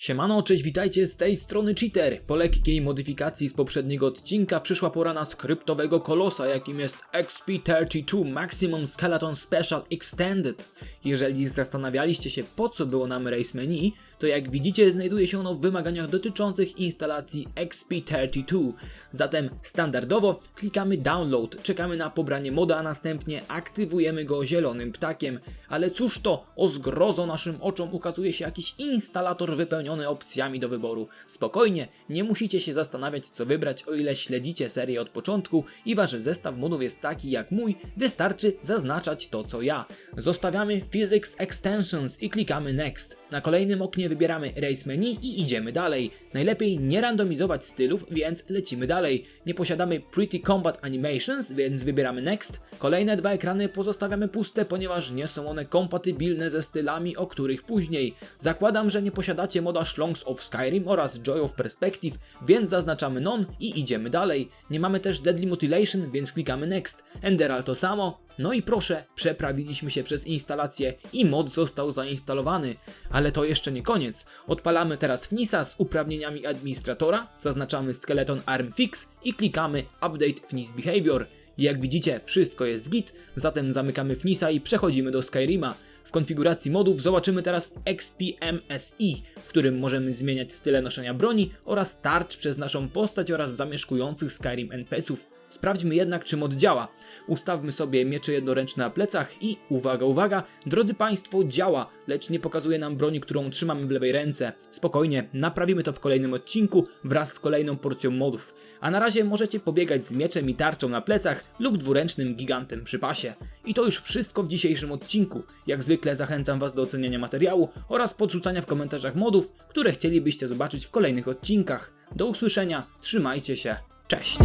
Siemano, cześć, witajcie z tej strony Cheater. Po lekkiej modyfikacji z poprzedniego odcinka przyszła pora na skryptowego kolosa, jakim jest XP32 Maximum Skeleton Special Extended. Jeżeli zastanawialiście się po co było nam Race Menu, to jak widzicie znajduje się ono w wymaganiach dotyczących instalacji XP32. Zatem standardowo klikamy download, czekamy na pobranie moda, a następnie aktywujemy go zielonym ptakiem. Ale cóż to, o zgrozo naszym oczom ukazuje się jakiś instalator wypełniony opcjami do wyboru. Spokojnie, nie musicie się zastanawiać co wybrać, o ile śledzicie serię od początku i wasz zestaw modów jest taki jak mój, wystarczy zaznaczać to co ja. Zostawiamy Physics Extensions i klikamy Next. Na kolejnym oknie wybieramy Race Menu i idziemy dalej. Najlepiej nie randomizować stylów, więc lecimy dalej. Nie posiadamy Pretty Combat Animations, więc wybieramy Next. Kolejne dwa ekrany pozostawiamy puste, ponieważ nie są one kompatybilne ze stylami, o których później. Zakładam, że nie posiadacie moda Schlongs of Skyrim oraz Joy of Perspective, więc zaznaczamy Non i idziemy dalej. Nie mamy też Deadly Mutilation, więc klikamy Next. Enderal to samo. No i proszę, przeprawiliśmy się przez instalację i mod został zainstalowany. Ale to jeszcze nie koniec. Odpalamy teraz FNISa z uprawnieniami administratora, zaznaczamy Skeleton Arm Fix i klikamy Update FNIS Behavior. Jak widzicie, wszystko jest git, zatem zamykamy FNISa i przechodzimy do Skyrima. W konfiguracji modów zobaczymy teraz XPMSI, w którym możemy zmieniać style noszenia broni oraz tarcz przez naszą postać oraz zamieszkujących Skyrim NPCów. Sprawdźmy jednak, czy mod działa. Ustawmy sobie miecze jednoręczne na plecach i uwaga, uwaga, drodzy Państwo, działa, lecz nie pokazuje nam broni, którą trzymamy w lewej ręce. Spokojnie, naprawimy to w kolejnym odcinku wraz z kolejną porcją modów. A na razie możecie pobiegać z mieczem i tarczą na plecach lub dwuręcznym gigantem przy pasie. I to już wszystko w dzisiejszym odcinku. Jak zwykle zachęcam Was do oceniania materiału oraz podrzucania w komentarzach modów, które chcielibyście zobaczyć w kolejnych odcinkach. Do usłyszenia, trzymajcie się, cześć!